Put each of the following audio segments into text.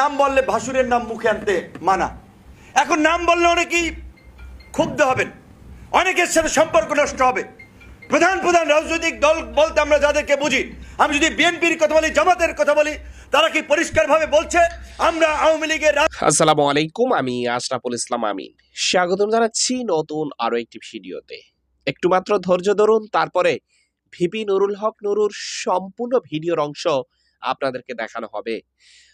নাম বললে ভাসুরের নাম মুখে আনতে মানা। এখন নাম বললে অনেকেই ক্ষুব্ধ হবেন। অনেকের সাথে সম্পর্ক নষ্ট হবে। প্রধান প্রধান রাজনৈতিক দল বলতে আমরা যাদেরকে বুঝি, আমি যদি বিএনপির কথা বলি, জামাতের কথা বলি, তারা কি পরিষ্কারভাবে বলছে? আমরা আওয়ামী লীগের আসসালামু আলাইকুম, আমি আশরাফুল ইসলাম আমিন। স্বাগতম জানাচ্ছি নতুন আরও একটি ভিডিওতে। একটু মাত্র ধৈর্য ধরুন, তারপরে ভিপি নুরুল হক নুরুর সম্পূর্ণ ভিডিওর অংশ আপনাদেরকে দেখানো হবে।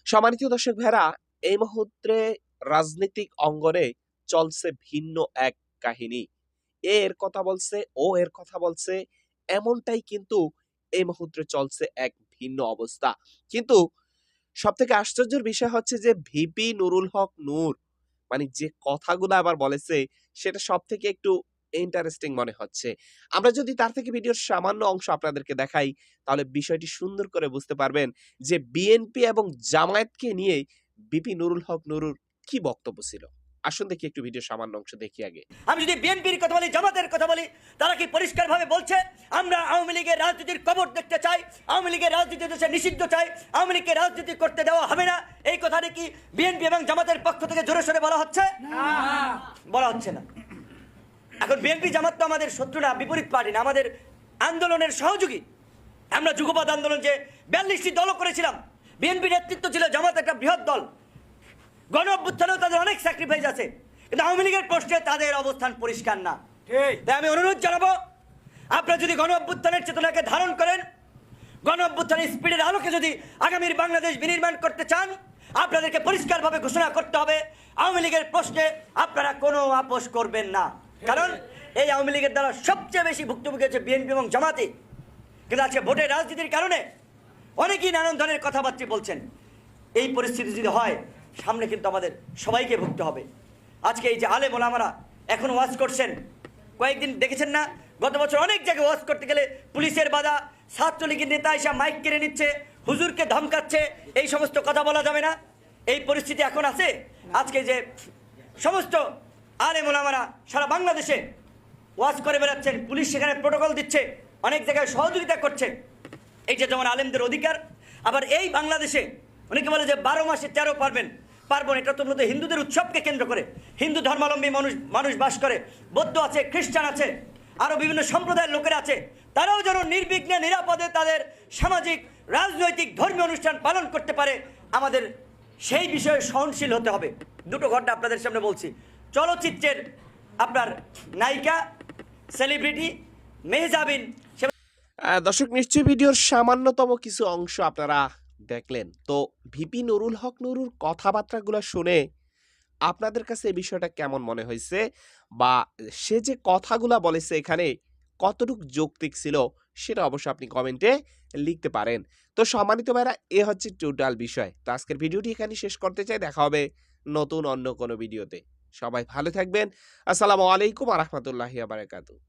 সম্মানিত দর্শক ভাইরা এই মুহূর্তে রাজনৈতিক অঙ্গনে চলছে ভিন্ন এক কাহিনী। এ এর কথা বলছে, ও এর কথা বলছে, এমনটাই কিন্তু এই মুহূর্তে চলছে এক ভিন্ন অবস্থা। কিন্তু সব থেকে আশ্চর্যের বিষয় হচ্ছে যে ভিপি নুরুল হক নূর মানে যে কথাগুলো আবার বলেছে, সেটা সব থেকে একটু ইন্টারেস্টিং মনে হচ্ছে। আমরা যদি তার থেকে ভিডিওর সামান্য অংশ আপনাদেরকে দেখাই তাহলে বিষয়টি সুন্দর করে বুঝতে পারবেন যে বিএনপি এবং জামায়াতকে নিয়ে বিপি নুরুল হক নুরুর কি বক্তব্য ছিল। আসুন দেখি একটু ভিডিওর সামান্য অংশ দেখি আগে। আমি যদি বিএনপির কথা বলি জামাতের কথা বলি তারা কি পরিষ্কারভাবে বলছে? আমরা আওয়ামী লীগের রাজনীতির কবর দেখতে চাই আওয়ামী লীগের রাজনীতি দেশে নিষিদ্ধ চাই আওয়ামী লীগকে রাজনীতি করতে দেওয়া হবে না। এই কথাটি কি বিএনপি এবং জামাতের পক্ষ থেকে জোরে সোরে বলা হচ্ছে? বলা হচ্ছে না। এখন বিএনপি জামাত তো আমাদের শত্রু না বিপরীত পার্টি না আমাদের আন্দোলনের সহযোগী। আমরা যুগপৎ আন্দোলন যে বিয়াল্লিশটি দলও করেছিলাম বিএনপি নেতৃত্ব ছিল জামাত একটা বৃহৎ দল। গণ অভ্যুত্থানেও তাদের অনেক স্যাক্রিফাইস আছে কিন্তু আওয়ামী লীগের প্রশ্নে তাদের অবস্থান পরিষ্কার না। তাই আমি অনুরোধ জানাব আপনারা যদি গণ অভ্যুত্থানের চেতনাকে ধারণ করেন গণ অভ্যুত্থানের স্পিডের আলোকে যদি আগামীর বাংলাদেশ বিনির্মাণ করতে চান আপনাদেরকে পরিষ্কারভাবে ঘোষণা করতে হবে আওয়ামী লীগের প্রশ্নে আপনারা কোনো আপোষ করবেন না। কারণ এই আওয়ামী লীগের দ্বারা সবচেয়ে বেশি ভুক্তভোগী হচ্ছে বিএনপি এবং জামাতি। কিন্তু আজকে ভোটের রাজনীতির কারণে অনেকেই নানান ধরনের কথাবার্তা বলছেন। এই পরিস্থিতি যদি হয়, সামনে কিন্তু আমাদের সবাইকে ভুগতে হবে। আজকে এই যে আলে মোলামারা এখন ওয়াজ করছেন, কয়েকদিন দেখেছেন না? গত বছর অনেক জায়গায় ওয়াজ করতে গেলে পুলিশের বাধা, ছাত্রলীগের নেতা এসে মাইক কেড়ে নিচ্ছে, হুজুরকে ধমকাচ্ছে, এই সমস্ত কথা বলা যাবে না। এই পরিস্থিতি এখন আছে। আজকে যে সমস্ত আলে মোলামারা সারা বাংলাদেশে ওয়াজ করে বেড়াচ্ছেন, পুলিশ সেখানে প্রোটোকল দিচ্ছে, অনেক জায়গায় সহযোগিতা করছে। এইটা যেমন আলেমদের অধিকার, আবার এই বাংলাদেশে অনেকে বলে যে বারো মাসে তেরো পারবেন। পার্বণ এটা তো মূলত হিন্দুদের উৎসবকে কেন্দ্র করে। হিন্দু ধর্মাবলম্বী মানুষ মানুষ বাস করে, বৌদ্ধ আছে, খ্রিস্টান আছে আরও বিভিন্ন সম্প্রদায়ের লোকেরা আছে, তারাও যেন নির্বিঘ্নে, নিরাপদে তাদের সামাজিক, রাজনৈতিক, ধর্মীয় অনুষ্ঠান পালন করতে পারে। আমাদের সেই বিষয়ে সহনশীল হতে হবে। দুটো ঘটনা আপনাদের সামনে বলছি। চলচ্চিত্রের আপনার নায়িকা সেলিব্রিটি মেহজাবিন দর্শক, নিশ্চয়ই ভিডিওর সামান্যতম কিছু অংশ আপনারা দেখলেন। তো ভিপি নুরুল হক নুরুর কথাবার্তাগুলো শুনে আপনাদের কাছে এই বিষয়টা কেমন মনে হয়েছে? বা সে যে কথাগুলা বলেছে এখানে কতটুকু যৌক্তিক ছিল সেটা অবশ্যই আপনি কমেন্টে লিখতে পারেন। তো সম্মানিত ভাইরা, এ হচ্ছে টোটাল বিষয়। তো আজকের ভিডিওটি এখানে শেষ করতে চাই। দেখা হবে নতুন অন্য কোনো ভিডিওতে। সবাই ভালো থাকবেন। আসসালামু আলাইকুম আ রহমতুল্লাহি